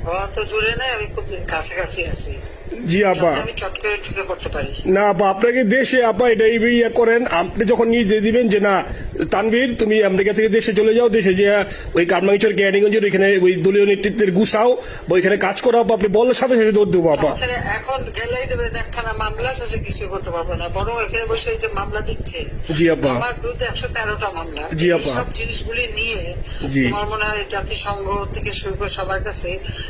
আমি অত অত দূরে নাই আমি খুব কাছাকাছি আছি। জি আপা। যাতে আমি চট করে ঢুকে পড়তে পারি। না আপা আপনাকে দেশে আপা এটা এই ইয়ে করেন আপনি যখন নিয়ে দিবেন যে না তানভীর তুমি আমেরিকা থেকে দেশে চলে যাও দেশে যে ওই কারমাঙ্গিচর ক্যারিগঞ্জের ওইখানে ওই দলীয় নেতৃত্বের গুছাও বা ওইখানে কাজ করাও আপা, আপনি বলার সাথে সাথে দৌড় দেবো আপা। এখন গেলেই দেবে একখানা মামলা শেষে কিছু করতে পারব না বরং এখানে বসে এই যে মামলা দিচ্ছে জি আপা। আমার বিরুদ্ধে একশো তেরোটা মামলা। জি আপা। সব জিনিসগুলি নিয়ে জি। তোমার মনে হয় জাতিসংঘ থেকে শুরু করে সবার কাছে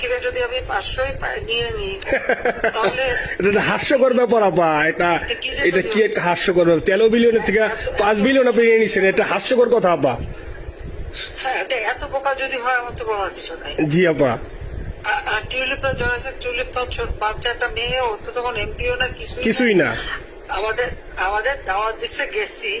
থেকে যদি আমি পাঁচশোই নিয়ে নিই তাহলে এটা হাস্যকর ব্যাপার আপা। এটা এটা কি একটা হাস্যকর ব্যাপার? তেরো বিলিয়নের থেকে পাঁচ বিলিয়ন আপনি নিয়ে নিচ্ছেন এটা হাস্যকর কথা আপা। হ্যাঁ এত বোকা যদি হয় আমার তো বলার কিছু নাই। জি আপা। আর টিউলিপ তো ছোট বাচ্চা একটা মেয়ে ও তো তখন এমপিও না কিছুই না। কিছুই না। আমাদের আমাদের দাওয়াত দিছে গেছি।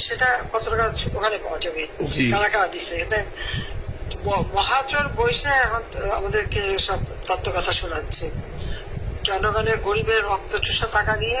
সেটা কত টাকা ওখানে পাওয়া যাবে? জি। কারা কারা দিচ্ছে ম- মহাচর বৈশা এখন আমাদেরকে সব তত্ত্ব কথা শোনাচ্ছে। জনগণের গরিবের রক্ত চুষা টাকা নিয়ে